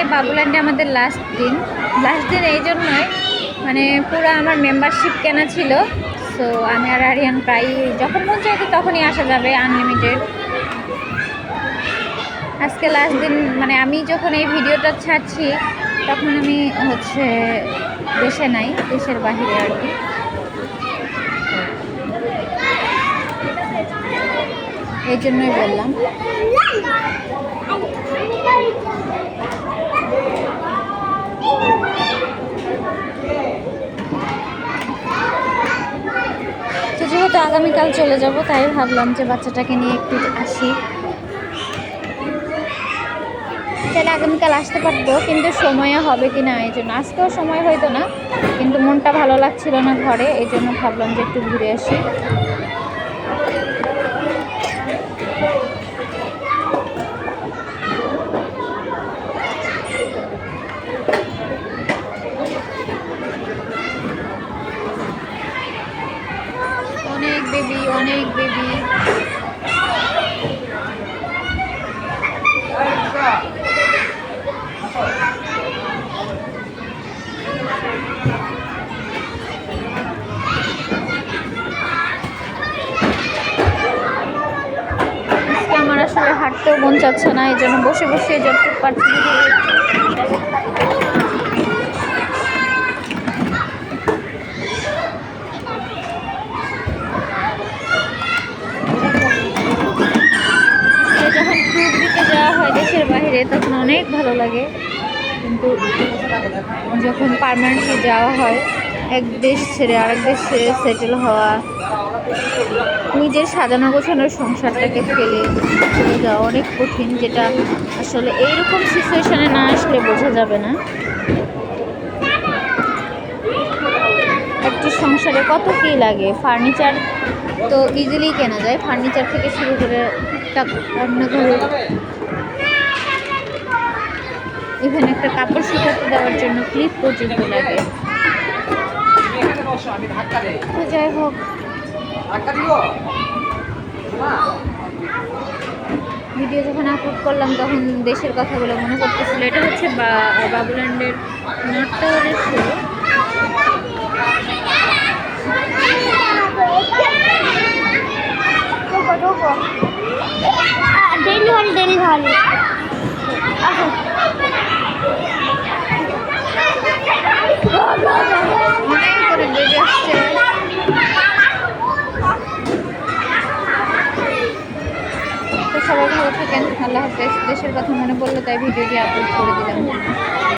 আজকে বাবুল্যান্ডে আমাদের লাস্ট দিন। লাস্ট দিন এই জন্যই মানে পুরো আমার মেম্বারশিপ কেনা ছিল। সো আমি আর আরিয়ান প্রায় যখন মন চাইতো তখনই আসা যাবে আনলিমিটেড আজকে লাস্ট দিন মানে আমি যখন এই ভিডিওটা ছাড়ছি, তখন আমি হচ্ছে দেশে নাই, দেশের বাহিরে আর কি। এই জন্যই বললাম তো যেহেতু আগামীকাল চলে যাব, তাই ভাবলাম যে বাচ্চাটাকে নিয়ে একটু আসি। তাহলে আগামীকাল আসতে পারতো কিন্তু সময়ে হবে কি না এই জন্য। আজকেও সময় হয়তো না, কিন্তু মনটা ভালো লাগছিল না ঘরে, এই জন্য ভাবলাম যে একটু ঘুরে আসি অনেক বেবি অনেক বেবি আমার আসলে হাঁটতেও মন চাচ্ছে না, এই জন্য বসে বসে যতটুকু পারছি আজকে যখন ট্যুর দিতে যাওয়া হয় দেশের বাইরে তখন অনেক ভালো লাগে। কিন্তু যখন পার্মানেন্টলি যাওয়া হয়, এক দেশ ছেড়ে আরেক দেশ ছেড়ে সেটেল হওয়া, নিজের সাজানো গোছানোর সংসারটাকে ফেলে চলে যাওয়া অনেক কঠিন, যেটা আসলে এইরকম সিচুয়েশানে না আসলে বোঝা যাবে না। একটি সংসারে কত কী লাগে? ফার্নিচার তো ইজিলি কেনা যায়। ফার্নিচার থেকে শুরু করে রান্নাঘরে ইভেন একটা কাপড় শুকাতে দেওয়ার জন্য ক্লিপ পর্যন্ত লাগে। তো যাই হোক। ভিডিও যখন আপলোড করলাম, তখন দেশের কথাগুলো মনে করতেছিল এটা হচ্ছে বাবুল্যান্ডের নর্থ টাওয়ারের শো ডেলি হল ডেলি হল অনেক করে বেজে আসছে তো সবাই ভালো থাকেন। আল্লাহ হাফেজ। দেশের কথা মনে পড়ল তাই ভিডিওটি আপলোড করে দিলাম।